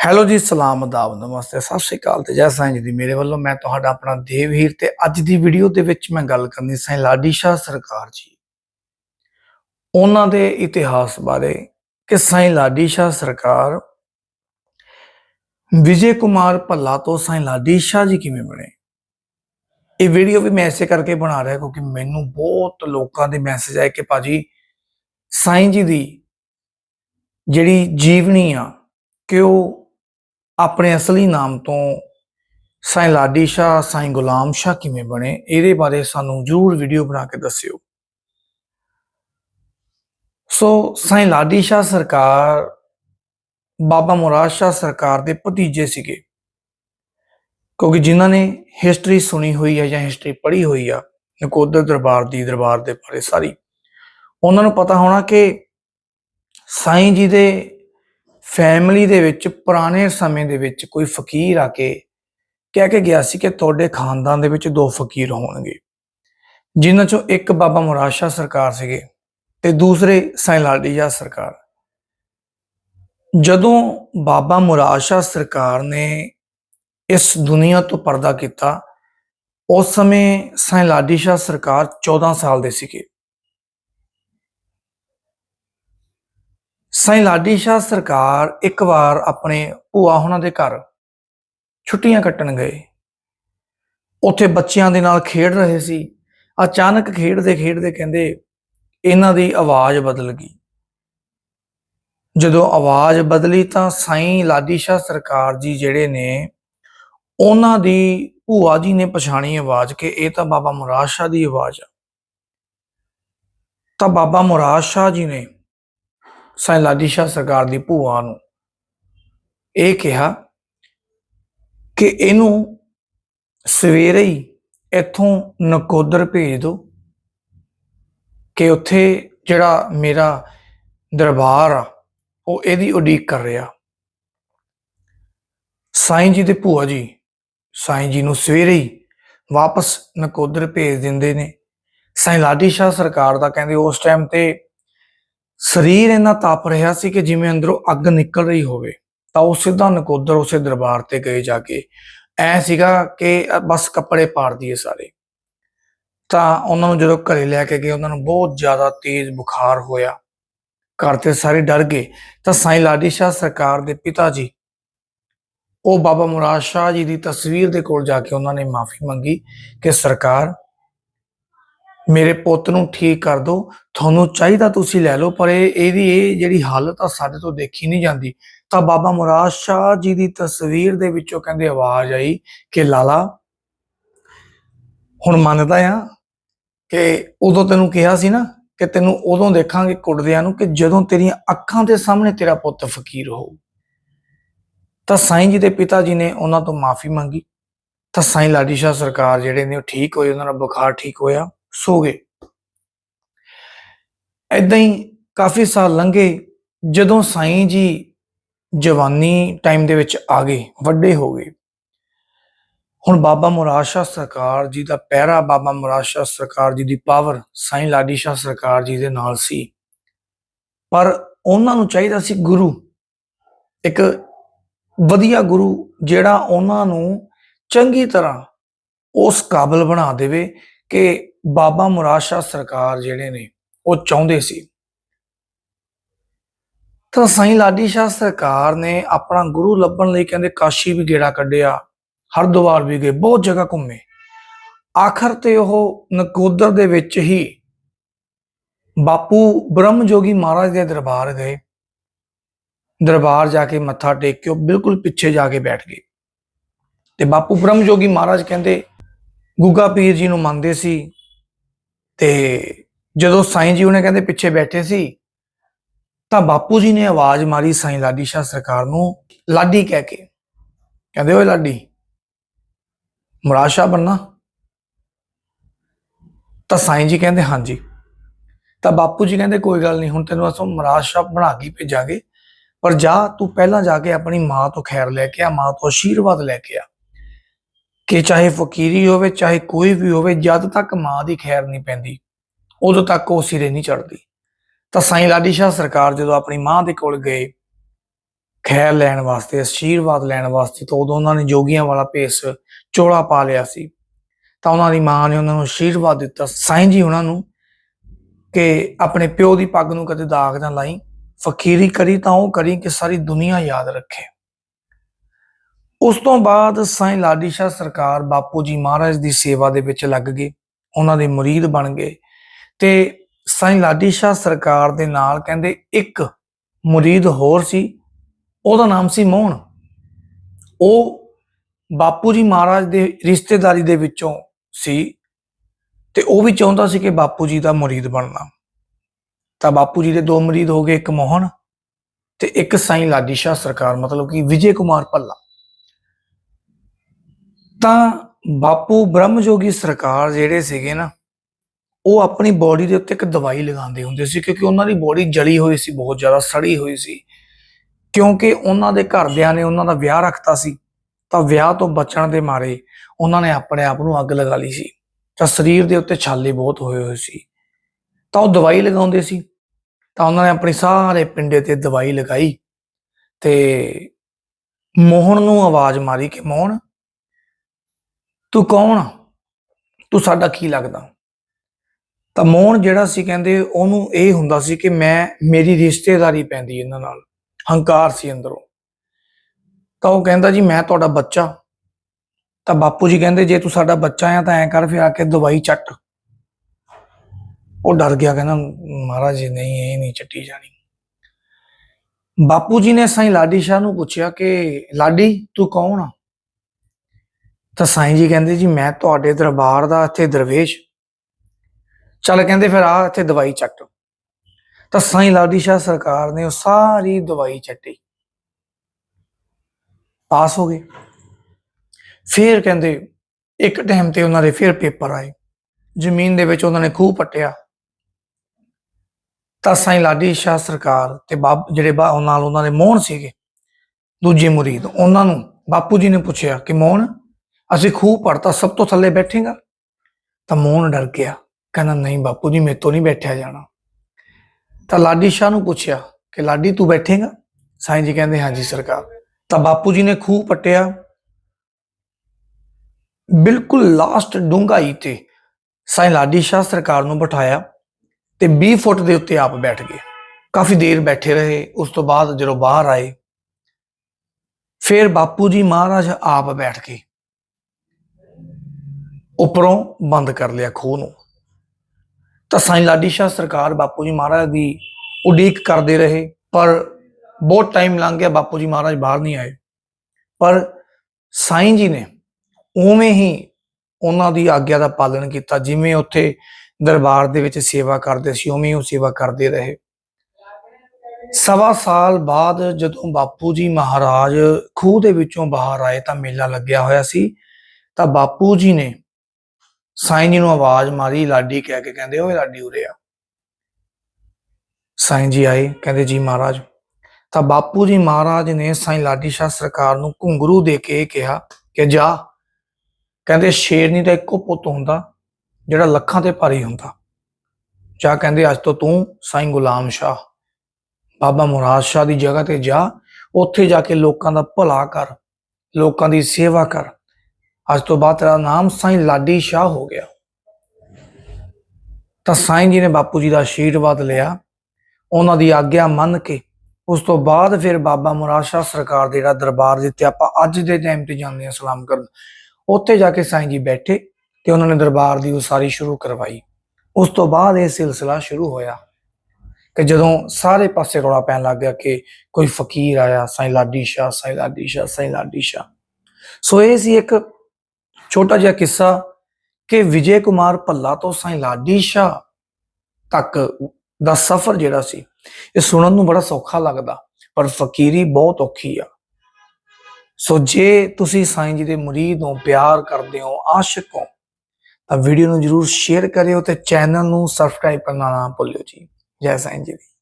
Hello ਜੀ, ਸਲਾਮ ਅਦਾਬ, ਨਮਸਤੇ, ਸਤਿ ਸ਼੍ਰੀ ਅਕਾਲ ਤੇ ਜੈ ਸਾਈਂ ਜੀ ਦੀ ਮੇਰੇ ਵੱਲੋਂ ਮੈਂ ਤੁਹਾਡਾ ਆਪਣਾ ਦੇਵਹੀਰ ਤੇ ਅੱਜ ਦੀ ਵੀਡੀਓ ਦੇ ਵਿੱਚ ਮੈਂ ਗੱਲ ਕਰਨੀ ਸਾਈਂ ਲਾਡੀ ਸ਼ਾਹ ਸਰਕਾਰ ਜੀ। ਉਹਨਾਂ ਦੇ ਇਤਿਹਾਸ ਬਾਰੇ ਕਿ ਸਾਈਂ ਲਾਡੀ ਸ਼ਾਹ ਸਰਕਾਰ ਵਿਜੇ ਕੁਮਾਰ ਭੱਲਾ ਤੋਂ ਸਾਈਂ ਲਾਡੀ ਸ਼ਾਹ ਜੀ ਕਿਵੇਂ ਬਣੇ? ਇਹ ਵੀਡੀਓ ਵੀ ਮੈਂ ਐਸੇ ਕਰਕੇ ਬਣਾ ਰਿਹਾ ਕਿਉਂਕਿ ਮੈਨੂੰ ਬਹੁਤ ਲੋਕਾਂ ਦੇ ਮੈਸੇਜ ਆਏ ਕਿ ਭਾਜੀ ਸਾਈਂ ਜੀ ਦੀ ਜਿਹੜੀ ਜੀਵਨੀ ਆ, ਕਿ ਉਹ ਆਪਣੇ ਅਸਲੀ ਨਾਮ ਤੋਂ ਸਾਈਂ ਲਾਡੀ ਸ਼ਾਹ, ਸਾਈਂ ਗੁਲਾਮ ਸ਼ਾਹ ਕਿਵੇਂ ਬਣੇ, ਇਹਦੇ ਬਾਰੇ ਸਾਨੂੰ ਜ਼ਰੂਰ ਵੀਡੀਓ ਬਣਾ ਕੇ ਦੱਸਿਓ। ਸੋ ਸਾਈਂ ਲਾਡੀ ਸ਼ਾਹ ਸਰਕਾਰ, ਬਾਬਾ ਮੁਰਾਦ ਸ਼ਾਹ ਸਰਕਾਰ ਦੇ ਭਤੀਜੇ ਸੀਗੇ। ਕਿਉਂਕਿ ਜਿਨ੍ਹਾਂ ਨੇ ਹਿਸਟਰੀ ਸੁਣੀ ਹੋਈ ਹੈ ਜਾਂ ਹਿਸਟਰੀ ਪੜ੍ਹੀ ਹੋਈ ਆ, ਨਕੋਦਰ ਦਰਬਾਰ ਦੀ, ਦਰਬਾਰ ਦੇ ਬਾਰੇ ਸਾਰੀ, ਉਹਨਾਂ ਨੂੰ ਪਤਾ ਹੋਣਾ ਕਿ ਸਾਈਂ ਜੀ ਦੇ ਫੈਮਿਲੀ ਦੇ ਵਿੱਚ ਪੁਰਾਣੇ ਸਮੇਂ ਦੇ ਵਿੱਚ ਕੋਈ ਫਕੀਰ ਆ ਕੇ ਕਹਿ ਕੇ ਗਿਆ ਸੀ ਕਿ ਤੁਹਾਡੇ ਖਾਨਦਾਨ ਦੇ ਵਿੱਚ ਦੋ ਫਕੀਰ ਹੋਣਗੇ। ਜਿਨ੍ਹਾਂ ਚੋਂ ਇੱਕ ਬਾਬਾ ਮੁਰਾਦ ਸ਼ਾਹ ਸਰਕਾਰ ਸੀਗੇ ਤੇ ਦੂਸਰੇ ਸਾਈਂ ਲਾਡੀ ਸ਼ਾਹ ਸਰਕਾਰ। ਜਦੋਂ ਬਾਬਾ ਮੁਰਾਦ ਸ਼ਾਹ ਸਰਕਾਰ ਨੇ ਇਸ ਦੁਨੀਆ ਤੋਂ ਪਰਦਾ ਕੀਤਾ, ਉਸ ਸਮੇਂ ਸਾਈਂ ਲਾਡੀ ਸ਼ਾਹ ਸਰਕਾਰ 14 ਸਾਲ ਦੇ ਸੀਗੇ। ਸਾਈਂ ਲਾਡੀ ਸ਼ਾਹ ਸਰਕਾਰ ਇੱਕ ਵਾਰ ਆਪਣੇ ਭੂਆ ਹੁਣਾਂ ਦੇ ਘਰ ਛੁੱਟੀਆਂ ਕੱਟਣ ਗਏ। ਉੱਥੇ ਬੱਚਿਆਂ ਦੇ ਨਾਲ ਖੇਡ ਰਹੇ ਸੀ। ਅਚਾਨਕ ਖੇਡਦੇ ਖੇਡਦੇ ਕਹਿੰਦੇ ਇਹਨਾਂ ਦੀ ਆਵਾਜ਼ ਬਦਲ ਗਈ। ਜਦੋਂ ਆਵਾਜ਼ ਬਦਲੀ ਤਾਂ ਸਾਈਂ ਲਾਡੀ ਸ਼ਾਹ ਸਰਕਾਰ ਜੀ ਜਿਹੜੇ ਨੇ, ਉਹਨਾਂ ਦੀ ਭੂਆ ਜੀ ਨੇ ਪਛਾਣੀ ਆਵਾਜ਼ ਕਿ ਇਹ ਤਾਂ ਬਾਬਾ ਮੁਰਾਦ ਸ਼ਾਹ ਦੀ ਆਵਾਜ਼ ਆ। ਤਾਂ ਬਾਬਾ ਮੁਰਾਦ ਸ਼ਾਹ ਜੀ ਨੇ ਸਾਈਂ ਲਾਡੀ ਸ਼ਾਹ ਸਰਕਾਰ ਦੀ ਭੂਆ ਨੂੰ ਇਹ ਕਿਹਾ ਕਿ ਇਹਨੂੰ ਸਵੇਰੇ ਹੀ ਇੱਥੋਂ ਨਕੋਦਰ ਭੇਜ ਦਿਓ ਕਿ ਉੱਥੇ ਜਿਹੜਾ ਮੇਰਾ ਦਰਬਾਰ ਆ, ਉਹ ਇਹਦੀ ਉਡੀਕ ਕਰ ਰਿਹਾ। ਸਾਈਂ ਜੀ ਦੇ ਭੂਆ ਜੀ ਸਾਈਂ ਜੀ ਨੂੰ ਸਵੇਰੇ ਹੀ ਵਾਪਸ ਨਕੋਦਰ ਭੇਜ ਦਿੰਦੇ ਨੇ। ਸਾਈਂ ਲਾਡੀ ਸ਼ਾਹ ਸਰਕਾਰ ਦਾ ਕਹਿੰਦੇ ਉਸ ਟਾਈਮ ਤੇ ਸਰੀਰ ਇੰਨਾ ਤਪ ਰਿਹਾ ਸੀ ਕਿ ਜਿਵੇਂ ਅੰਦਰੋਂ ਅੱਗ ਨਿਕਲ ਰਹੀ ਹੋਵੇ, ਤਾਂ ਉਹ ਸਿੱਧਾ ਨਕੋਦਰ ਉਸੇ ਦਰਬਾਰ ਤੇ ਗਏ ਜਾ ਕੇ। ਐ ਸੀਗਾ ਕਿ ਬਸ ਕੱਪੜੇ ਪਾੜ ਦਈਏ ਸਾਰੇ। ਤਾਂ ਉਹਨਾਂ ਨੂੰ ਜਦੋਂ ਘਰੇ ਲੈ ਕੇ ਗਏ, ਉਹਨਾਂ ਨੂੰ ਬਹੁਤ ਜ਼ਿਆਦਾ ਤੇਜ਼ ਬੁਖਾਰ ਹੋਇਆ। ਘਰ ਤੇ ਸਾਰੇ ਡਰ ਗਏ। ਤਾਂ ਸਾਈਂ ਲਾਡੀ ਸ਼ਾਹ ਸਰਕਾਰ ਦੇ ਪਿਤਾ ਜੀ, ਉਹ ਬਾਬਾ ਮੁਰਾਦ ਸ਼ਾਹ ਜੀ ਦੀ ਤਸਵੀਰ ਦੇ ਕੋਲ ਜਾ ਕੇ ਉਹਨਾਂ ਨੇ ਮਾਫੀ ਮੰਗੀ ਕਿ ਸਰਕਾਰ ਮੇਰੇ ਪੁੱਤ ਨੂੰ ਠੀਕ ਕਰ ਦਿਓ ਤੁਹਾਨੂੰ ਚਾਹੀਦਾ ਤੁਸੀਂ ਲੈ ਲਓ, ਪਰ ਇਹ, ਇਹਦੀ ਇਹ ਜਿਹੜੀ ਹਾਲਤ ਆ ਸਾਡੇ ਤੋਂ ਦੇਖੀ ਨਹੀਂ ਜਾਂਦੀ। ਤਾਂ ਬਾਬਾ ਮੁਰਾਦ ਸ਼ਾਹ ਜੀ ਦੀ ਤਸਵੀਰ ਦੇ ਵਿੱਚੋਂ ਕਹਿੰਦੇ ਆਵਾਜ਼ ਆਈ ਕਿ, ਲਾਲਾ, ਹੁਣ ਮੰਨਦਾ ਆ ਕਿ ਉਦੋਂ ਤੈਨੂੰ ਕਿਹਾ ਸੀ ਨਾ ਕਿ ਤੈਨੂੰ ਉਦੋਂ ਦੇਖਾਂਗੇ ਕੁੱਟਦਿਆਂ ਨੂੰ ਕਿ ਜਦੋਂ ਤੇਰੀਆਂ ਅੱਖਾਂ ਦੇ ਸਾਹਮਣੇ ਤੇਰਾ ਪੁੱਤ ਫਕੀਰ ਹੋਊ। ਤਾਂ ਸਾਈਂ ਜੀ ਦੇ ਪਿਤਾ ਜੀ ਨੇ ਉਹਨਾਂ ਤੋਂ ਮਾਫੀ ਮੰਗੀ। ਤਾਂ ਸਾਈਂ ਲਾਡੀ ਸ਼ਾਹ ਸਰਕਾਰ ਜਿਹੜੇ ਨੇ ਉਹ ਠੀਕ ਹੋਏ, ਉਹਨਾਂ ਦਾ ਬੁਖਾਰ ਠੀਕ ਹੋਇਆ। ਸੋ ਗਏ। ਐਦਾਂ ਹੀ ਕਾਫੀ ਸਾਲ ਲੰਘੇ, ਜਦੋਂ ਸਾਈਂ ਜੀ ਜਵਾਨੀ ਟਾਈਮ ਦੇ ਵਿੱਚ ਆ ਗਏ, ਵੱਡੇ ਹੋ ਗਏ। ਹੁਣ ਬਾਬਾ ਮੁਰਾਦ ਸਰਕਾਰ ਜੀ ਦਾ ਪਹਿਰਾ ਬਾਬਾ ਮੁਰਾਦ ਸਰਕਾਰ ਜੀ ਦੀ ਪਾਵਰ ਸਾਈਂ ਲਾਡੀ ਸ਼ਾਹ ਸਰਕਾਰ ਜੀ ਦੇ ਨਾਲ ਸੀ। ਪਰ ਉਹਨਾਂ ਨੂੰ ਚਾਹੀਦਾ ਸੀ ਗੁਰੂ, ਇੱਕ ਵਧੀਆ ਗੁਰੂ ਜਿਹੜਾ ਉਹਨਾਂ ਨੂੰ ਚੰਗੀ ਤਰ੍ਹਾਂ ਉਸ ਕਾਬਲ ਬਣਾ ਦੇਵੇ ਕਿ ਬਾਬਾ ਮੁਰਾਦ ਸ਼ਾਹ ਸਰਕਾਰ ਜਿਹੜੇ ਨੇ, ਉਹ ਚਾਹੁੰਦੇ ਸੀ। ਤਾਂ ਸਾਈਂ ਲਾਡੀ ਸ਼ਾਹ ਸਰਕਾਰ ਨੇ ਆਪਣਾ ਗੁਰੂ ਲੱਭਣ ਲਈ ਕਹਿੰਦੇ ਕਾਸ਼ੀ ਵੀ ਗੇੜਾ ਕੱਢਿਆ, ਹਰਦੁਆਰ ਵੀ ਗਏ, ਬਹੁਤ ਜਗ੍ਹਾ ਘੁੰਮੇ। ਆਖਰ ਤੇ ਉਹ ਨਕੋਦਰ ਦੇ ਵਿੱਚ ਹੀ ਬਾਪੂ ਬ੍ਰਹਮਜੋਗੀ ਮਹਾਰਾਜ ਦੇ ਦਰਬਾਰ ਗਏ। ਦਰਬਾਰ ਜਾ ਕੇ ਮੱਥਾ ਟੇਕ ਕੇ ਉਹ ਬਿਲਕੁਲ ਪਿੱਛੇ ਜਾ ਕੇ ਬੈਠ ਗਏ। ਤੇ ਬਾਪੂ ਬ੍ਰਹਮਜੋਗੀ ਮਹਾਰਾਜ ਕਹਿੰਦੇ, ਗੁੱਗਾ ਪੀਰ ਜੀ ਨੂੰ ਮੰਨਦੇ ਸੀ ਤੇ ਜਦੋਂ ਸਾਈਂ ਜੀ ਉਹਨੇ ਕਹਿੰਦੇ ਪਿੱਛੇ ਬੈਠੇ ਸੀ, ਤਾਂ ਬਾਪੂ ਜੀ ਨੇ ਆਵਾਜ਼ ਮਾਰੀ ਸਾਈਂ ਲਾਡੀ ਸ਼ਾਹ ਸਰਕਾਰ ਨੂੰ, ਲਾਡੀ ਕਹਿ ਕੇ। ਕਹਿੰਦੇ ਓਏ ਲਾਡੀ, ਮੁਰਾਦ ਸ਼ਾਹ ਬੰਨਾ ਤਾਂ ਸਾਈਂ ਜੀ ਕਹਿੰਦੇ ਹਾਂਜੀ। ਤਾਂ ਬਾਪੂ ਜੀ ਕਹਿੰਦੇ ਕੋਈ ਗੱਲ ਨਹੀਂ, ਹੁਣ ਤੈਨੂੰ ਅਸੋਂ ਮੁਰਾਦ ਬਣਾ ਕੇ ਭੇਜਾਂਗੇ। ਪਰ ਜਾ, ਤੂੰ ਪਹਿਲਾਂ ਜਾ ਕੇ ਆਪਣੀ ਮਾਂ ਤੋਂ ਖੈਰ ਲੈ ਕੇ ਆ, ਮਾਂ ਤੋਂ ਆਸ਼ੀਰਵਾਦ ਲੈ ਕੇ ਆ। ਕਿ ਚਾਹੇ ਫਕੀਰੀ ਹੋਵੇ, ਚਾਹੇ ਕੋਈ ਵੀ ਹੋਵੇ, ਜਦ ਤੱਕ ਮਾਂ ਦੀ ਖੈਰ ਨਹੀਂ ਪੈਂਦੀ, ਉਦੋਂ ਤੱਕ ਉਹ ਸਿਰੇ ਨਹੀਂ ਚੜਦੀ ਤਾਂ ਸਾਈਂ ਲਾਡੀ ਸ਼ਾਹ ਸਰਕਾਰ ਜਦੋਂ ਆਪਣੀ ਮਾਂ ਦੇ ਕੋਲ ਗਏ, ਖੈਰ ਲੈਣ ਵਾਸਤੇ, ਅਸ਼ੀਰਵਾਦ ਲੈਣ ਵਾਸਤੇ, ਤਾਂ ਉਦੋਂ ਉਹਨਾਂ ਨੇ ਜੋਗੀਆਂ ਵਾਲਾ ਭੇਸ ਚੋਲਾ ਪਾ ਲਿਆ ਸੀ। ਤਾਂ ਉਹਨਾਂ ਦੀ ਮਾਂ ਨੇ ਉਹਨਾਂ ਨੂੰ ਅਸ਼ੀਰਵਾਦ ਦਿੱਤਾ। ਸਾਈਂ ਜੀ ਉਹਨਾਂ ਨੂੰ ਕਿ ਆਪਣੇ ਪਿਓ ਦੀ ਪੱਗ ਨੂੰ ਕਦੇ ਦਾਗ ਨਾ ਲਾਈ, ਫਕੀਰੀ ਕਰੀ ਤਾਂ ਉਹ ਕਰੀ ਕਿ ਸਾਰੀ ਦੁਨੀਆ ਯਾਦ ਰੱਖੇ। ਉਸ ਤੋਂ ਬਾਅਦ ਸਾਈਂ ਲਾਡੀ ਸ਼ਾਹ ਸਰਕਾਰ ਬਾਪੂ ਜੀ ਮਹਾਰਾਜ ਦੀ ਸੇਵਾ ਦੇ ਵਿੱਚ ਲੱਗ ਗਏ, ਉਹਨਾਂ ਦੇ ਮੁਰੀਦ ਬਣ ਗਏ ਤੇ ਸਾਈਂ ਲਾਡੀ ਸ਼ਾਹ ਸਰਕਾਰ ਦੇ ਨਾਲ ਕਹਿੰਦੇ ਇੱਕ ਮੁਰੀਦ ਹੋਰ ਸੀ, ਉਹਦਾ ਨਾਮ ਸੀ ਮੋਹਨ। ਉਹ ਬਾਪੂ ਜੀ ਮਹਾਰਾਜ ਦੇ ਰਿਸ਼ਤੇਦਾਰੀ ਦੇ ਵਿੱਚੋਂ ਸੀ ਤੇ ਉਹ ਵੀ ਚਾਹੁੰਦਾ ਸੀ ਕਿ ਬਾਪੂ ਜੀ ਦਾ ਮੁਰੀਦ ਬਣਨਾ। ਤਾਂ ਬਾਪੂ ਜੀ ਦੇ ਦੋ ਮੁਰੀਦ ਹੋ ਗਏ, ਇੱਕ ਮੋਹਨ ਤੇ ਇੱਕ ਸਾਈਂ ਲਾਡੀ ਸ਼ਾਹ ਸਰਕਾਰ, ਮਤਲਬ ਕਿ ਵਿਜੇ ਕੁਮਾਰ ਭੱਲਾ। ਤਾਂ ਬਾਪੂ ਬ੍ਰਹਮਯੋਗੀ ਸਰਕਾਰ ਜਿਹੜੇ ਸੀਗੇ ਨਾ, ਉਹ ਆਪਣੀ ਬਾਡੀ ਦੇ ਉੱਤੇ ਇੱਕ ਦਵਾਈ ਲਗਾਉਂਦੇ ਹੁੰਦੇ ਸੀ ਕਿਉਂਕਿ ਉਹਨਾਂ ਦੀ ਬਾਡੀ ਜਲੀ ਹੋਈ ਸੀ, ਬਹੁਤ ਜ਼ਿਆਦਾ ਸੜੀ ਹੋਈ ਸੀ। ਕਿਉਂਕਿ ਉਹਨਾਂ ਦੇ ਘਰਦਿਆਂ ਨੇ ਉਹਨਾਂ ਦਾ ਵਿਆਹ ਰੱਖਤਾ ਸੀ, ਤਾਂ ਵਿਆਹ ਤੋਂ ਬਚਣ ਦੇ ਮਾਰੇ ਉਹਨਾਂ ਨੇ ਆਪਣੇ ਆਪ ਨੂੰ ਅੱਗ ਲਗਾ ਲਈ ਸੀ। ਤਾਂ ਸਰੀਰ ਦੇ ਉੱਤੇ ਛਾਲੇ ਬਹੁਤ ਹੋਏ ਹੋਏ ਸੀ। ਤਾਂ ਉਹ ਦਵਾਈ ਲਗਾਉਂਦੇ ਸੀ। ਤਾਂ ਉਹਨਾਂ ਨੇ ਆਪਣੀ ਸਾਰੇ ਪਿੰਡੇ ਤੇ ਦਵਾਈ ਲਗਾਈ ਤੇ ਮੋਹਨ ਨੂੰ ਆਵਾਜ਼ ਮਾਰੀ ਕਿ, ਮੋਹਨ ਤੂੰ ਕੌਣ ਆ? ਤੂੰ ਸਾਡਾ ਕੀ ਲੱਗਦਾ? ਤਾਂ ਮੋਹਨ ਜਿਹੜਾ ਸੀ ਕਹਿੰਦੇ ਉਹਨੂੰ ਇਹ ਹੁੰਦਾ ਸੀ ਕਿ ਮੈਂ, ਮੇਰੀ ਰਿਸ਼ਤੇਦਾਰੀ ਪੈਂਦੀ ਇਹਨਾਂ ਨਾਲ, ਹੰਕਾਰ ਸੀ ਅੰਦਰੋਂ। ਤਾਂ ਉਹ ਕਹਿੰਦਾ ਜੀ, ਮੈਂ ਤੁਹਾਡਾ ਬੱਚਾ। ਤਾਂ ਬਾਪੂ ਜੀ ਕਹਿੰਦੇ, ਜੇ ਤੂੰ ਸਾਡਾ ਬੱਚਾ ਆ ਤਾਂ ਐ ਕਰ, ਫਿਰ ਆ ਕੇ ਦਵਾਈ ਚੱਟ। ਉਹ ਡਰ ਗਿਆ, ਕਹਿੰਦਾ, ਮਹਾਰਾਜ ਜੀ, ਨਹੀਂ, ਇਹ ਨਹੀਂ ਚੱਟੀ ਜਾਣੀ। ਬਾਪੂ ਜੀ ਨੇ ਸਾਈਂ ਲਾਡੀ ਸ਼ਾਹ ਨੂੰ ਪੁੱਛਿਆ ਕਿ, ਲਾਡੀ, ਤੂੰ ਕੌਣ ਆ? ਤਾਂ ਸਾਈਂ ਜੀ ਕਹਿੰਦੇ ਜੀ, ਮੈਂ ਤੁਹਾਡੇ ਦਰਬਾਰ ਦਾ ਇੱਥੇ ਦਰਵੇਸ਼। ਚੱਲ ਕਹਿੰਦੇ ਫਿਰ ਆ ਇੱਥੇ ਦਵਾਈ ਚੱਟ ਤਾਂ ਸਾਈਂ ਲਾਡੀ ਸ਼ਾਹ ਸਰਕਾਰ ਨੇ ਉਹ ਸਾਰੀ ਦਵਾਈ ਚੱਟੀ। ਪਾਸ ਹੋ ਗਏ। ਫਿਰ ਕਹਿੰਦੇ ਇੱਕ ਟਾਈਮ ਤੇ ਉਹਨਾਂ ਦੇ ਫਿਰ ਪੇਪਰ ਆਏ। ਜ਼ਮੀਨ ਦੇ ਵਿੱਚ ਉਹਨਾਂ ਨੇ ਖੂਹ ਪੱਟਿਆ। ਤਾਂ ਸਾਈਂ ਲਾਡੀ ਸ਼ਾਹ ਸਰਕਾਰ ਤੇ ਬਾਬ ਜਿਹੜੇ ਬਾ ਨਾਲ ਉਹਨਾਂ ਦੇ ਮੋਹਨ ਸੀਗੇ, ਦੂਜੇ ਮੁਰੀਦ, ਉਹਨਾਂ ਨੂੰ ਬਾਪੂ ਜੀ ਨੇ ਪੁੱਛਿਆ ਕਿ ਮੋਹਨ ਅਸੀਂ ਖੂਹ ਪੜਤਾ ਸਭ ਤੋਂ ਥੱਲੇ ਬੈਠੇਗਾ। ਤਾਂ ਮੋਹਨ ਡਰ ਗਿਆ, ਕਹਿੰਦਾ, ਨਹੀਂ ਬਾਪੂ ਜੀ, ਮੇਰੇ ਤੋਂ ਨਹੀਂ ਬੈਠਿਆ ਜਾਣਾ। ਤਾਂ ਲਾਡੀ ਸ਼ਾਹ ਨੂੰ ਪੁੱਛਿਆ ਕਿ, ਲਾਡੀ, ਤੂੰ ਬੈਠੇਗਾ? ਸਾਈਂ ਜੀ ਕਹਿੰਦੇ, ਹਾਂਜੀ ਸਰਕਾਰ। ਤਾਂ ਬਾਪੂ ਜੀ ਨੇ ਖੂਹ ਪੱਟਿਆ। ਬਿਲਕੁਲ ਲਾਸਟ ਡੂੰਘਾਈ ਤੇ ਸਾਈਂ ਲਾਡੀ ਸ਼ਾਹ ਸਰਕਾਰ ਨੂੰ ਬਿਠਾਇਆ ਤੇ 20 ਫੁੱਟ ਦੇ ਉੱਤੇ ਆਪ ਬੈਠ ਗਏ। ਕਾਫੀ ਦੇਰ ਬੈਠੇ ਰਹੇ, ਉਸ ਤੋਂ ਬਾਅਦ ਜਦੋਂ ਬਾਹਰ ਆਏ, ਫਿਰ ਬਾਪੂ ਜੀ ਮਹਾਰਾਜ ਆਪ ਬੈਠ ਕੇ ਉੱਪਰੋਂ ਬੰਦ ਕਰ ਲਿਆ ਖੂਹ ਨੂੰ। ਤਾਂ ਸਾਈਂ ਲਾਡੀ ਸ਼ਾਹ ਸਰਕਾਰ ਬਾਪੂ ਜੀ ਮਹਾਰਾਜ ਦੀ ਉਡੀਕ ਕਰਦੇ ਰਹੇ, ਪਰ ਬਹੁਤ ਟਾਈਮ ਲੰਘ ਗਿਆ ਬਾਪੂ ਜੀ ਮਹਾਰਾਜ ਬਾਹਰ ਨਹੀਂ ਆਏ। ਪਰ ਸਾਈਂ ਜੀ ਨੇ ਉਵੇਂ ਹੀ ਉਹਨਾਂ ਦੀ ਆਗਿਆ ਦਾ ਪਾਲਣ ਕੀਤਾ, ਜਿਵੇਂ ਉੱਥੇ ਦਰਬਾਰ ਦੇ ਵਿੱਚ ਸੇਵਾ ਕਰਦੇ ਸੀ, ਉਵੇਂ ਉਹ ਸੇਵਾ ਕਰਦੇ ਰਹੇ। ਸਵਾ ਸਾਲ ਬਾਅਦ ਜਦੋਂ ਬਾਪੂ ਜੀ ਮਹਾਰਾਜ ਖੂਹ ਦੇ ਵਿੱਚੋਂ ਬਾਹਰ ਆਏ ਤਾਂ ਮੇਲਾ ਲੱਗਿਆ ਹੋਇਆ ਸੀ। ਤਾਂ ਬਾਪੂ ਜੀ ਨੇ ਸਾਈਂ ਜੀ ਨੂੰ ਆਵਾਜ਼ ਮਾਰੀ, ਲਾਡੀ ਕਹਿ ਕੇ ਕਹਿੰਦੇ, ਓਏ ਲਾਡੀ ਉਰੇ ਆ। ਸਾਈਂ ਜੀ ਆਏ, ਕਹਿੰਦੇ, ਜੀ ਮਹਾਰਾਜ। ਤਾਂ ਬਾਪੂ ਜੀ ਮਹਾਰਾਜ ਨੇ ਸਾਈਂ ਲਾਡੀ ਸ਼ਾਹ ਸਰਕਾਰ ਨੂੰ ਘੁੰਗਰੂ ਦੇ ਕੇ ਇਹ ਕਿਹਾ ਕਿ ਜਾ। ਕਹਿੰਦੇ ਸ਼ੇਰਨੀ ਦਾ ਇੱਕੋ ਪੁੱਤ ਹੁੰਦਾ ਜਿਹੜਾ ਲੱਖਾਂ ਤੇ ਭਾਰੀ ਹੁੰਦਾ। ਜਾ ਕਹਿੰਦੇ, ਅੱਜ ਤੋਂ ਤੂੰ ਸਾਈਂ ਗੁਲਾਮ ਸ਼ਾਹ, ਬਾਬਾ ਮੁਰਾਦ ਸ਼ਾਹ ਦੀ ਜਗ੍ਹਾ ਤੇ ਜਾ। ਉੱਥੇ ਜਾ ਕੇ ਲੋਕਾਂ ਦਾ ਭਲਾ ਕਰ, ਲੋਕਾਂ ਦੀ ਸੇਵਾ ਕਰ। ਅੱਜ ਤੋਂ ਬਾਅਦ ਤੇਰਾ ਨਾਮ ਸਾਈਂ ਲਾਡੀ ਸ਼ਾਹ ਹੋ ਗਿਆ। ਤਾਂ ਸਾਈਂ ਜੀ ਨੇ ਬਾਪੂ ਜੀ ਦਾ ਆਸ਼ੀਰਵਾਦ ਲਿਆ। ਉਹਨਾਂ ਦੀ ਆਗਿਆ ਮੰਨ ਕੇ ਉਸ ਤੋਂ ਬਾਅਦ ਫਿਰ ਬਾਬਾ ਮੁਰਾਦ ਸ਼ਾਹ ਸਰਕਾਰ ਦੇ ਜਿਹੜਾ ਦਰਬਾਰ ਜਿੱਥੇ ਆਪਾਂ ਅੱਜ ਦੇ ਟਾਈਮ ਤੇ ਜਾਂਦੇ ਹਾਂ ਸਲਾਮ ਕਰਨ, ਉੱਥੇ ਜਾ ਕੇ ਸਾਈਂ ਜੀ ਬੈਠੇ ਤੇ ਉਹਨਾਂ ਨੇ ਦਰਬਾਰ ਦੀ ਉਸਾਰੀ ਸ਼ੁਰੂ ਕਰਵਾਈ। ਉਸ ਤੋਂ ਬਾਅਦ ਇਹ ਸਿਲਸਿਲਾ ਸ਼ੁਰੂ ਹੋਇਆ ਕਿ ਜਦੋਂ ਸਾਰੇ ਪਾਸੇ ਰੌਲਾ ਪੈਣ ਲੱਗ ਗਿਆ ਕਿ ਕੋਈ ਫਕੀਰ ਆਇਆ, ਸਾਈਂ ਲਾਡੀ ਸ਼ਾਹ, ਸਾਈਂ ਲਾਡੀ ਸ਼ਾਹ, ਸਾਈਂ ਲਾਡੀ ਸ਼ਾਹ। ਸੋ ਇਹ ਸੀ ਇੱਕ ਛੋਟਾ ਜਿਹਾ ਕਿੱਸਾ ਕਿ ਵਿਜੇ ਕੁਮਾਰ ਭੱਲਾ ਤੋਂ ਸਾਈਂ ਲਾਡੀ ਸ਼ਾਹ ਤੱਕ ਦਾ ਸਫ਼ਰ ਜਿਹੜਾ ਸੀ, ਇਹ ਸੁਣਨ ਨੂੰ ਬੜਾ ਸੌਖਾ ਲੱਗਦਾ, ਪਰ ਫਕੀਰੀ ਬਹੁਤ ਔਖੀ ਆ। ਸੋ ਜੇ ਤੁਸੀਂ ਸਾਈਂ ਜੀ ਦੇ ਮੁਰੀਦ ਹੋ ਪਿਆਰ ਕਰਦੇ ਹੋ, ਆਸ਼ਿਕ ਹੋ, ਤਾਂ ਵੀਡੀਓ ਨੂੰ ਜਰੂਰ ਸ਼ੇਅਰ ਕਰਿਓ ਤੇ ਚੈਨਲ ਨੂੰ ਸਬਸਕ੍ਰਾਈਬ ਕਰਨਾ ਨਾ ਭੁੱਲਿਓ ਜੀ। ਜੈ ਸਾਈਂ ਜੀ ਦੀ।